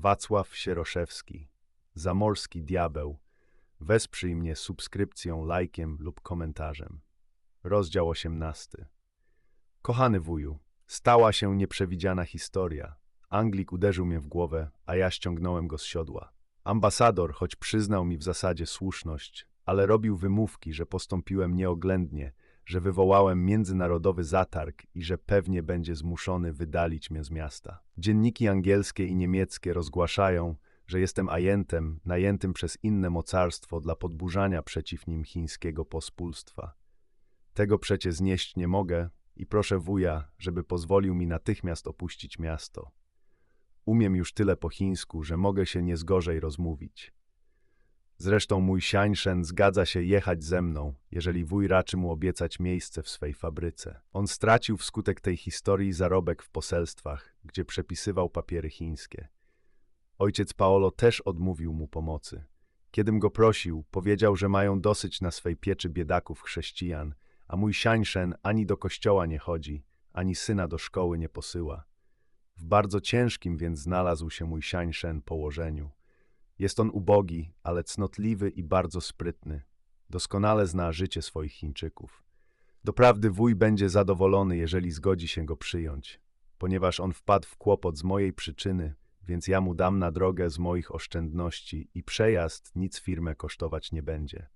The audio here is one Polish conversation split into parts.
Wacław Sieroszewski, Zamorski Diabeł. Wesprzyj mnie subskrypcją, lajkiem lub komentarzem. Rozdział 18. Kochany wuju, stała się nieprzewidziana historia. Anglik uderzył mnie w głowę, a ja ściągnąłem go z siodła. Ambasador, choć przyznał mi w zasadzie słuszność, ale robił wymówki, że postąpiłem nieoględnie, że wywołałem międzynarodowy zatarg i że pewnie będzie zmuszony wydalić mnie z miasta. Dzienniki angielskie i niemieckie rozgłaszają, że jestem ajentem najętym przez inne mocarstwo dla podburzania przeciw nim chińskiego pospólstwa. Tego przecie znieść nie mogę i proszę wuja, żeby pozwolił mi natychmiast opuścić miasto. Umiem już tyle po chińsku, że mogę się nie zgorzej rozmówić. Zresztą mój Siańszen zgadza się jechać ze mną, jeżeli wuj raczy mu obiecać miejsce w swej fabryce. On stracił wskutek tej historii zarobek w poselstwach, gdzie przepisywał papiery chińskie. Ojciec Paolo też odmówił mu pomocy. Kiedym go prosił, powiedział, że mają dosyć na swej pieczy biedaków chrześcijan, a mój Siańszen ani do kościoła nie chodzi, ani syna do szkoły nie posyła. W bardzo ciężkim więc znalazł się mój Siańszen położeniu. Jest on ubogi, ale cnotliwy i bardzo sprytny. Doskonale zna życie swoich Chińczyków. Doprawdy wuj będzie zadowolony, jeżeli zgodzi się go przyjąć, ponieważ on wpadł w kłopot z mojej przyczyny, więc ja mu dam na drogę z moich oszczędności i przejazd nic firmę kosztować nie będzie.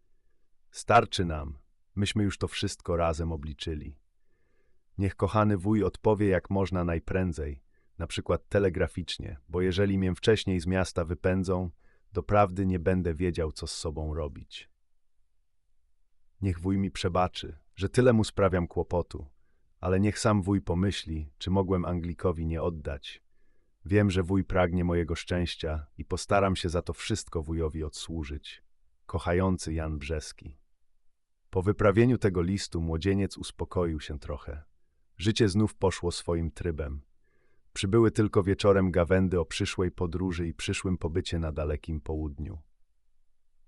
Starczy nam, myśmy już to wszystko razem obliczyli. Niech kochany wuj odpowie jak można najprędzej, na przykład telegraficznie, bo jeżeli mię wcześniej z miasta wypędzą, doprawdy nie będę wiedział, co z sobą robić. Niech wuj mi przebaczy, że tyle mu sprawiam kłopotu, ale niech sam wuj pomyśli, czy mogłem Anglikowi nie oddać. Wiem, że wuj pragnie mojego szczęścia i postaram się za to wszystko wujowi odsłużyć. Kochający Jan Brzeski. Po wyprawieniu tego listu młodzieniec uspokoił się trochę. Życie znów poszło swoim trybem. Przybyły tylko wieczorem gawędy o przyszłej podróży i przyszłym pobycie na dalekim południu.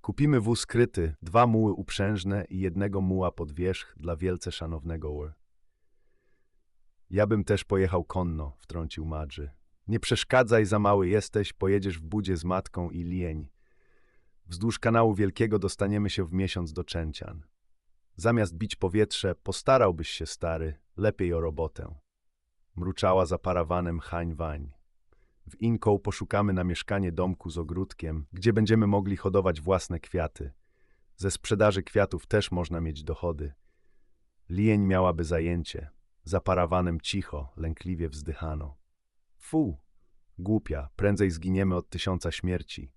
Kupimy wóz kryty, dwa muły uprzężne i jednego muła pod wierzch dla wielce szanownego Ur. Ja bym też pojechał konno, wtrącił Madży. Nie przeszkadzaj, za mały jesteś, pojedziesz w budzie z matką i lień. Wzdłuż kanału wielkiego dostaniemy się w miesiąc do Częcian. Zamiast bić powietrze, postarałbyś się, stary, lepiej o robotę. Mruczała za parawanem Hań Wań. W Inką poszukamy na mieszkanie domku z ogródkiem, gdzie będziemy mogli hodować własne kwiaty. Ze sprzedaży kwiatów też można mieć dochody. Lień miałaby zajęcie. Za parawanem cicho, lękliwie wzdychano. Fu, głupia, prędzej zginiemy od tysiąca śmierci.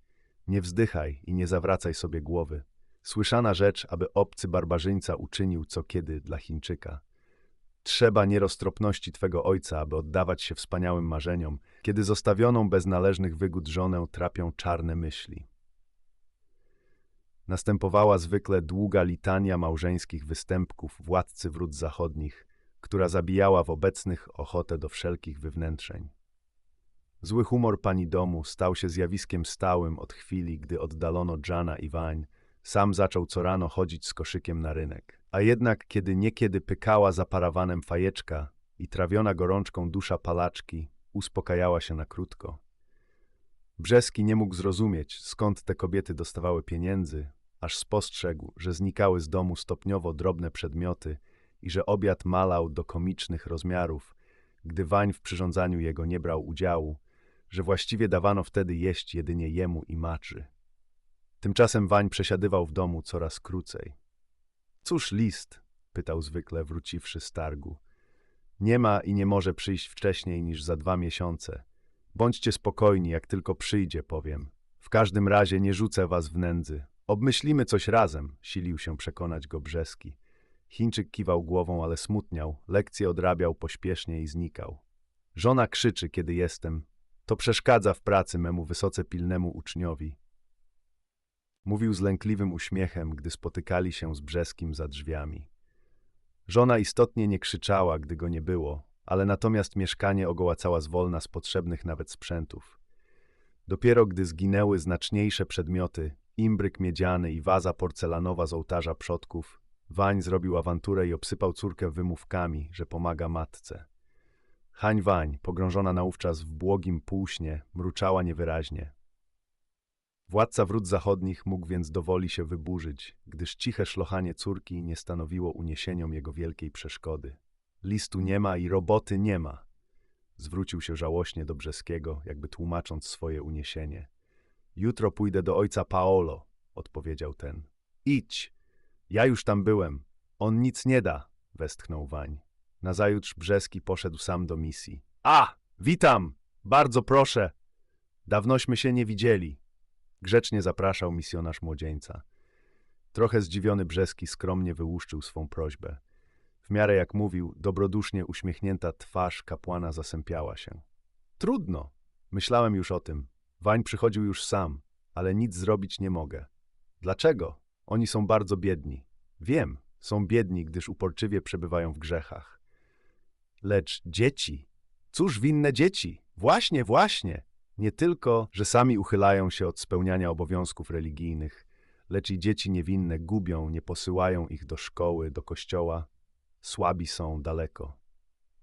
Nie wzdychaj i nie zawracaj sobie głowy. Słyszana rzecz, aby obcy barbarzyńca uczynił co kiedy dla Chińczyka. Trzeba nieroztropności Twego ojca, aby oddawać się wspaniałym marzeniom, kiedy zostawioną bez należnych wygód żonę trapią czarne myśli. Następowała zwykle długa litania małżeńskich występków władcy wrót zachodnich, która zabijała w obecnych ochotę do wszelkich wywnętrzeń. Zły humor pani domu stał się zjawiskiem stałym od chwili, gdy oddalono Jana i Wań, sam zaczął co rano chodzić z koszykiem na rynek. A jednak, kiedy niekiedy pykała za parawanem fajeczka i trawiona gorączką dusza palaczki uspokajała się na krótko. Brzeski nie mógł zrozumieć, skąd te kobiety dostawały pieniędzy, aż spostrzegł, że znikały z domu stopniowo drobne przedmioty i że obiad malał do komicznych rozmiarów, gdy Wań w przyrządzaniu jego nie brał udziału, że właściwie dawano wtedy jeść jedynie jemu i maczy. Tymczasem Wań przesiadywał w domu coraz krócej. Cóż list? pytał zwykle, wróciwszy z targu. Nie ma i nie może przyjść wcześniej niż za dwa miesiące. Bądźcie spokojni, jak tylko przyjdzie, powiem. W każdym razie nie rzucę was w nędzy. Obmyślimy coś razem, silił się przekonać go Brzeski. Chińczyk kiwał głową, ale smutniał, lekcje odrabiał pośpiesznie i znikał. Żona krzyczy, kiedy jestem. To przeszkadza w pracy memu wysoce pilnemu uczniowi. Mówił z lękliwym uśmiechem, gdy spotykali się z Brzeskim za drzwiami. Żona istotnie nie krzyczała, gdy go nie było, ale natomiast mieszkanie ogołacała zwolna z potrzebnych nawet sprzętów. Dopiero gdy zginęły znaczniejsze przedmioty, imbryk miedziany i waza porcelanowa z ołtarza przodków, Wań zrobił awanturę i obsypał córkę wymówkami, że pomaga matce. Hań Wań, pogrążona naówczas w błogim półśnie, mruczała niewyraźnie. Władca wrót zachodnich mógł więc dowoli się wyburzyć, gdyż ciche szlochanie córki nie stanowiło uniesieniom jego wielkiej przeszkody. Listu nie ma i roboty nie ma. Zwrócił się żałośnie do Brzeskiego, jakby tłumacząc swoje uniesienie. Jutro pójdę do ojca Paolo, odpowiedział ten. Idź, ja już tam byłem. On nic nie da, westchnął Wań. Nazajutrz Brzeski poszedł sam do misji. A, witam, bardzo proszę. Dawnośmy się nie widzieli. Grzecznie zapraszał misjonarz młodzieńca. Trochę zdziwiony Brzeski skromnie wyłuszczył swą prośbę. W miarę jak mówił, dobrodusznie uśmiechnięta twarz kapłana zasępiała się. Trudno. Myślałem już o tym. Wań przychodził już sam, ale nic zrobić nie mogę. Dlaczego? Oni są bardzo biedni. Wiem, są biedni, gdyż uporczywie przebywają w grzechach. Lecz dzieci, cóż winne dzieci? Właśnie, właśnie. Nie tylko, że sami uchylają się od spełniania obowiązków religijnych, lecz i dzieci niewinne gubią, nie posyłają ich do szkoły, do kościoła. Słabi są daleko.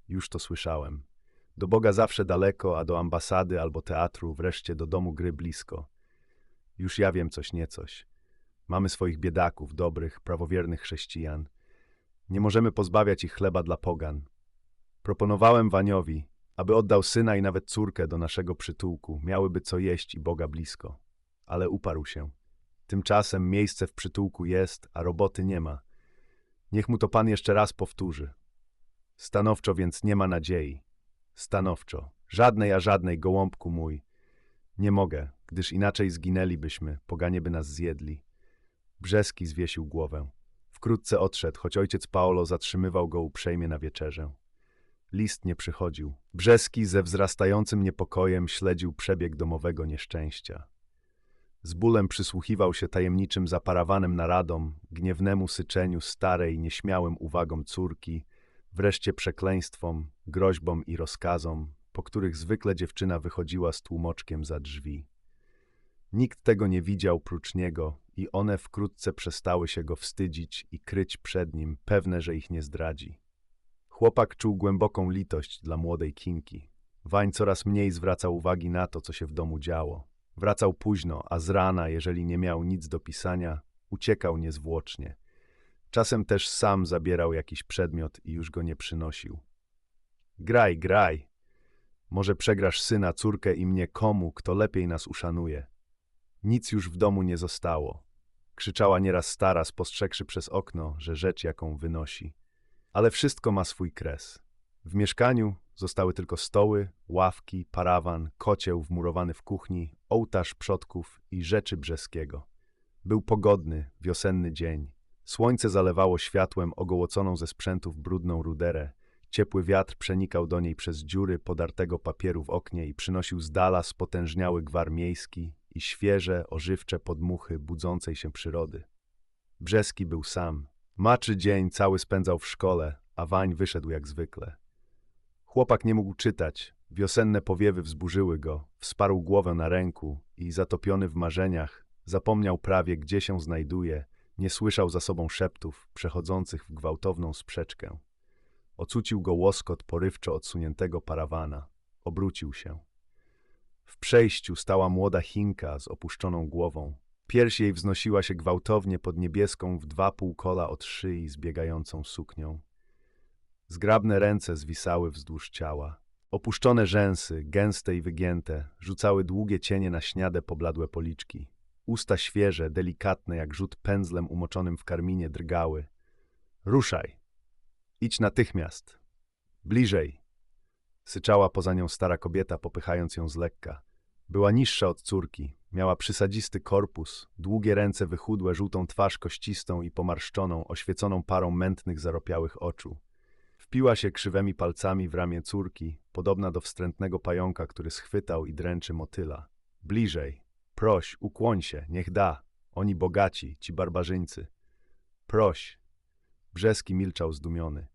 Już to słyszałem. Do Boga zawsze daleko, a do ambasady albo teatru, wreszcie do domu gry blisko. Już ja wiem coś niecoś. Mamy swoich biedaków, dobrych, prawowiernych chrześcijan. Nie możemy pozbawiać ich chleba dla pogan. Proponowałem Waniowi, aby oddał syna i nawet córkę do naszego przytułku, miałyby co jeść i Boga blisko. Ale uparł się. Tymczasem miejsce w przytułku jest, a roboty nie ma. Niech mu to Pan jeszcze raz powtórzy. Stanowczo więc nie ma nadziei. Stanowczo. Żadnej, a żadnej, gołąbku mój. Nie mogę, gdyż inaczej zginęlibyśmy, poganie by nas zjedli. Brzeski zwiesił głowę. Wkrótce odszedł, choć ojciec Paolo zatrzymywał go uprzejmie na wieczerzę. List nie przychodził. Brzeski ze wzrastającym niepokojem śledził przebieg domowego nieszczęścia. Z bólem przysłuchiwał się tajemniczym zaparawanym naradom, gniewnemu syczeniu starej, nieśmiałym uwagom córki, wreszcie przekleństwom, groźbom i rozkazom, po których zwykle dziewczyna wychodziła z tłumoczkiem za drzwi. Nikt tego nie widział prócz niego i one wkrótce przestały się go wstydzić i kryć przed nim, pewne, że ich nie zdradzi. Chłopak czuł głęboką litość dla młodej Kinki. Wań coraz mniej zwracał uwagi na to, co się w domu działo. Wracał późno, a z rana, jeżeli nie miał nic do pisania, uciekał niezwłocznie. Czasem też sam zabierał jakiś przedmiot i już go nie przynosił. Graj, graj. Może przegrasz syna, córkę i mnie komu, kto lepiej nas uszanuje. Nic już w domu nie zostało. Krzyczała nieraz stara, spostrzegłszy przez okno, że rzecz jaką wynosi. Ale wszystko ma swój kres. W mieszkaniu zostały tylko stoły, ławki, parawan, kocieł wmurowany w kuchni, ołtarz przodków i rzeczy brzeskiego. Był pogodny, wiosenny dzień. Słońce zalewało światłem ogołoconą ze sprzętów brudną ruderę. Ciepły wiatr przenikał do niej przez dziury podartego papieru w oknie i przynosił z dala spotężniały gwar miejski i świeże, ożywcze podmuchy budzącej się przyrody. Brzeski był sam. Maczy dzień cały spędzał w szkole, a Wań wyszedł jak zwykle. Chłopak nie mógł czytać, wiosenne powiewy wzburzyły go, wsparł głowę na ręku i, zatopiony w marzeniach, zapomniał prawie, gdzie się znajduje, nie słyszał za sobą szeptów przechodzących w gwałtowną sprzeczkę. Ocucił go łoskot porywczo odsuniętego parawana. Obrócił się. W przejściu stała młoda Chinka z opuszczoną głową. Pierś jej wznosiła się gwałtownie pod niebieską w dwa półkola od szyi zbiegającą suknią. Zgrabne ręce zwisały wzdłuż ciała. Opuszczone rzęsy, gęste i wygięte, rzucały długie cienie na śniade, pobladłe policzki. Usta świeże, delikatne, jak rzut pędzlem umoczonym w karminie, drgały. Ruszaj! Idź natychmiast! Bliżej! Syczała poza nią stara kobieta, popychając ją z lekka. Była niższa od córki, miała przysadzisty korpus, długie ręce wychudłe, żółtą twarz kościstą i pomarszczoną, oświeconą parą mętnych, zaropiałych oczu. Wpiła się krzywymi palcami w ramię córki, podobna do wstrętnego pająka, który schwytał i dręczy motyla. Bliżej. Proś, ukłoń się, niech da. Oni bogaci, ci barbarzyńcy. Proś. Brzeski milczał zdumiony.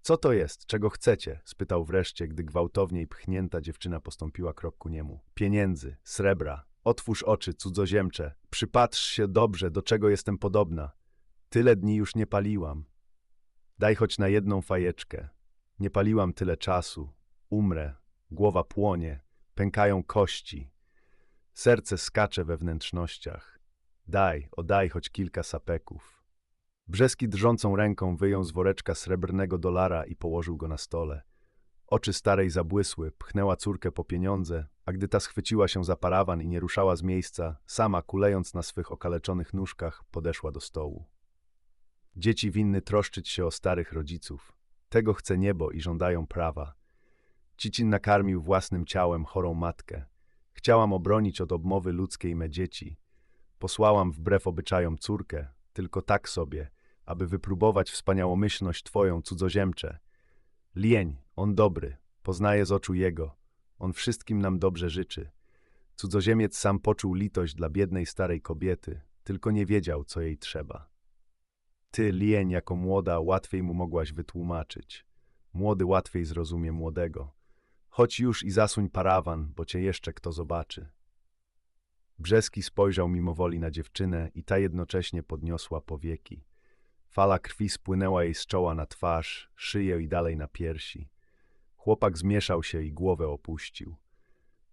Co to jest? Czego chcecie? spytał wreszcie, gdy gwałtownie i pchnięta dziewczyna postąpiła krok ku niemu. Pieniędzy, srebra. Otwórz oczy, cudzoziemcze. Przypatrz się dobrze, do czego jestem podobna. Tyle dni już nie paliłam. Daj choć na jedną fajeczkę. Nie paliłam tyle czasu. umrę, głowa płonie, pękają kości. Serce skacze we wnętrznościach. Daj, odaj choć kilka sapeków. Brzeski drżącą ręką wyjął z woreczka srebrnego dolara i położył go na stole. Oczy starej zabłysły, pchnęła córkę po pieniądze, a gdy ta schwyciła się za parawan i nie ruszała z miejsca, sama, kulejąc na swych okaleczonych nóżkach, podeszła do stołu. Dzieci winny troszczyć się o starych rodziców. Tego chce niebo i żądają prawa. Cicin nakarmił własnym ciałem chorą matkę. Chciałam obronić od obmowy ludzkiej me dzieci. Posłałam wbrew obyczajom córkę, tylko tak sobie, aby wypróbować wspaniałomyślność twoją, cudzoziemcze. Lień, on dobry, poznaje z oczu jego, on wszystkim nam dobrze życzy. Cudzoziemiec sam poczuł litość dla biednej starej kobiety, tylko nie wiedział, co jej trzeba. Ty, lień, jako młoda, łatwiej mu mogłaś wytłumaczyć. Młody łatwiej zrozumie młodego. Chodź już i zasuń parawan, bo cię jeszcze kto zobaczy. Brzeski spojrzał mimowoli na dziewczynę i ta jednocześnie podniosła powieki. Fala krwi spłynęła jej z czoła na twarz, szyję i dalej na piersi. Chłopak zmieszał się i głowę opuścił.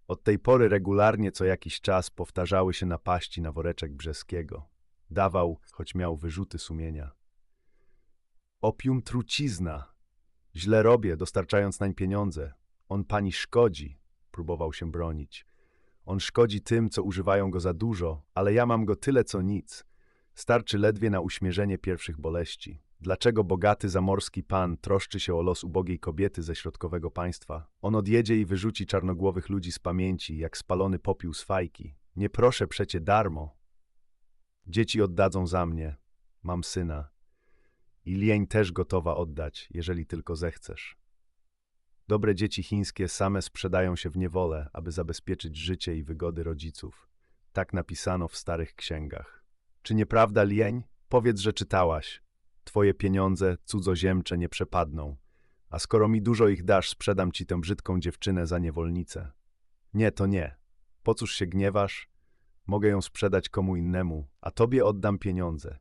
Od tej pory regularnie co jakiś czas powtarzały się napaści na woreczek Brzeskiego. Dawał, choć miał wyrzuty sumienia. Opium trucizna. Źle robię, dostarczając nań pieniądze. On pani szkodzi, próbował się bronić. On szkodzi tym, co używają go za dużo, ale ja mam go tyle, co nic. Starczy ledwie na uśmierzenie pierwszych boleści. Dlaczego bogaty zamorski pan troszczy się o los ubogiej kobiety ze środkowego państwa? On odjedzie i wyrzuci czarnogłowych ludzi z pamięci, jak spalony popiół z fajki. Nie proszę przecie darmo. Dzieci oddadzą za mnie. Mam syna. I lień też gotowa oddać, jeżeli tylko zechcesz. Dobre dzieci chińskie same sprzedają się w niewolę, aby zabezpieczyć życie i wygody rodziców. Tak napisano w starych księgach. Czy nieprawda, lień? Powiedz, że czytałaś. Twoje pieniądze, cudzoziemcze, nie przepadną. A skoro mi dużo ich dasz, sprzedam ci tę brzydką dziewczynę za niewolnicę. Nie, to nie. Po cóż się gniewasz? Mogę ją sprzedać komu innemu, a tobie oddam pieniądze.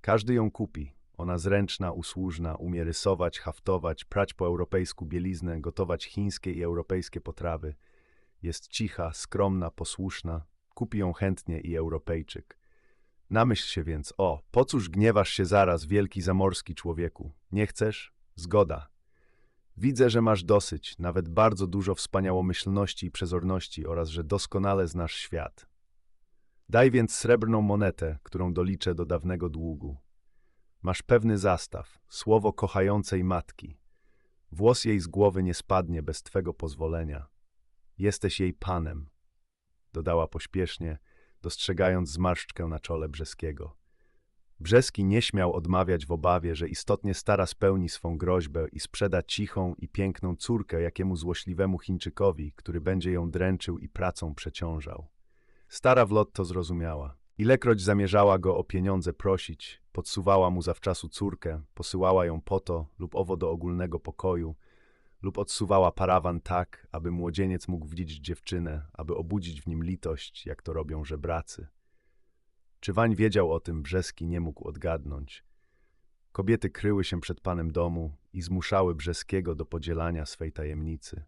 Każdy ją kupi. Ona zręczna, usłużna, umie rysować, haftować, prać po europejsku bieliznę, gotować chińskie i europejskie potrawy. Jest cicha, skromna, posłuszna. Kupi ją chętnie i Europejczyk. Namyśl się więc, o, po cóż gniewasz się zaraz, wielki zamorski człowieku? Nie chcesz? Zgoda. Widzę, że masz dosyć, nawet bardzo dużo wspaniałomyślności i przezorności oraz że doskonale znasz świat. Daj więc srebrną monetę, którą doliczę do dawnego długu. Masz pewny zastaw, słowo kochającej matki. Włos jej z głowy nie spadnie bez twego pozwolenia. Jesteś jej panem, dodała pośpiesznie, dostrzegając zmarszczkę na czole Brzeskiego. Brzeski nie śmiał odmawiać w obawie, że istotnie stara spełni swą groźbę i sprzeda cichą i piękną córkę jakiemu złośliwemu Chińczykowi, który będzie ją dręczył i pracą przeciążał. Stara w lot to zrozumiała. Ilekroć zamierzała go o pieniądze prosić, podsuwała mu zawczasu córkę, posyłała ją po to lub owo do ogólnego pokoju, lub odsuwała parawan tak, aby młodzieniec mógł widzieć dziewczynę, aby obudzić w nim litość, jak to robią żebracy. Czy Wań wiedział o tym, Brzeski nie mógł odgadnąć. Kobiety kryły się przed panem domu i zmuszały Brzeskiego do podzielania swej tajemnicy.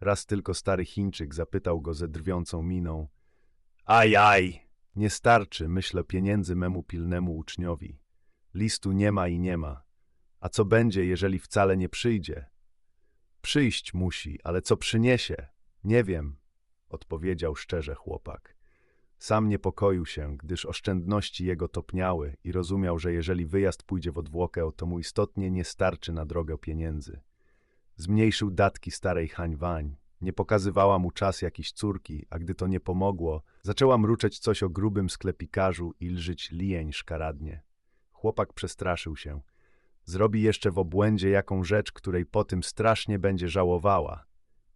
Raz tylko stary Chińczyk zapytał go ze drwiącą miną – Aj, aj, nie starczy, myślę, pieniędzy memu pilnemu uczniowi. Listu nie ma i nie ma. A co będzie, jeżeli wcale nie przyjdzie? Przyjść musi, ale co przyniesie? Nie wiem, odpowiedział szczerze chłopak. Sam niepokoił się, gdyż oszczędności jego topniały i rozumiał, że jeżeli wyjazd pójdzie w odwłokę, to mu istotnie nie starczy na drogę pieniędzy. Zmniejszył datki starej hańwań, nie pokazywała mu czas jakiejś córki, a gdy to nie pomogło, zaczęła mruczeć coś o grubym sklepikarzu i lżyć lień szkaradnie. Chłopak przestraszył się. Zrobi jeszcze w obłędzie jaką rzecz, której po tym strasznie będzie żałowała.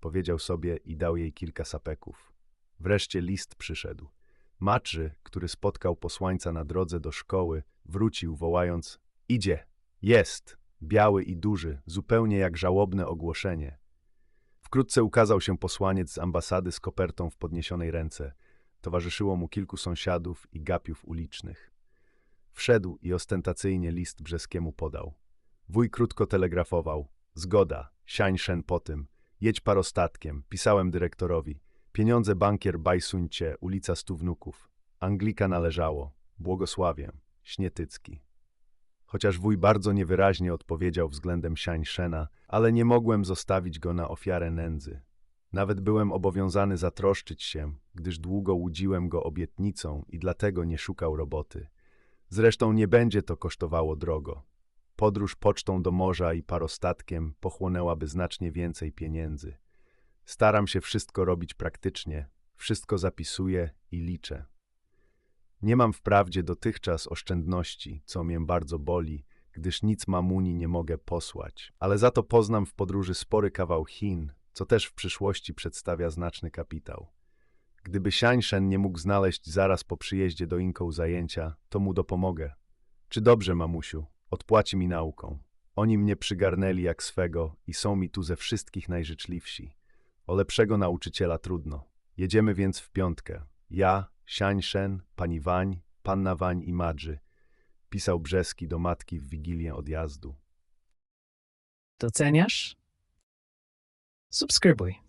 Powiedział sobie i dał jej kilka sapeków. Wreszcie list przyszedł. Matrzy, który spotkał posłańca na drodze do szkoły, wrócił wołając – idzie, jest, biały i duży, zupełnie jak żałobne ogłoszenie. Wkrótce ukazał się posłaniec z ambasady z kopertą w podniesionej ręce. Towarzyszyło mu kilku sąsiadów i gapiów ulicznych. Wszedł i ostentacyjnie list Brzeskiemu podał. Wuj krótko telegrafował. Zgoda, siań szen po tym. Jedź parostatkiem, pisałem dyrektorowi. Pieniądze bankier Bajsuńcie, ulica Stu Wnuków. Anglika należało. Błogosławię. Śnietycki. Chociaż wuj bardzo niewyraźnie odpowiedział względem Siańszena, ale nie mogłem zostawić go na ofiarę nędzy. Nawet byłem obowiązany zatroszczyć się, gdyż długo łudziłem go obietnicą i dlatego nie szukał roboty. Zresztą nie będzie to kosztowało drogo. Podróż pocztą do morza i parostatkiem pochłonęłaby znacznie więcej pieniędzy. Staram się wszystko robić praktycznie, wszystko zapisuję i liczę. Nie mam wprawdzie dotychczas oszczędności, co mnie bardzo boli, gdyż nic mamuni nie mogę posłać, ale za to poznam w podróży spory kawał Chin, co też w przyszłości przedstawia znaczny kapitał. Gdyby Siańszen nie mógł znaleźć zaraz po przyjeździe do Inką zajęcia, to mu dopomogę. Czy dobrze, mamusiu? Odpłaci mi nauką. Oni mnie przygarnęli jak swego i są mi tu ze wszystkich najżyczliwsi. O lepszego nauczyciela trudno. Jedziemy więc w piątkę. Ja, Siańszen, pani Wań, panna Wań i Madrzy. Pisał Brzeski do matki w wigilię odjazdu. Doceniasz? Subskrybuj.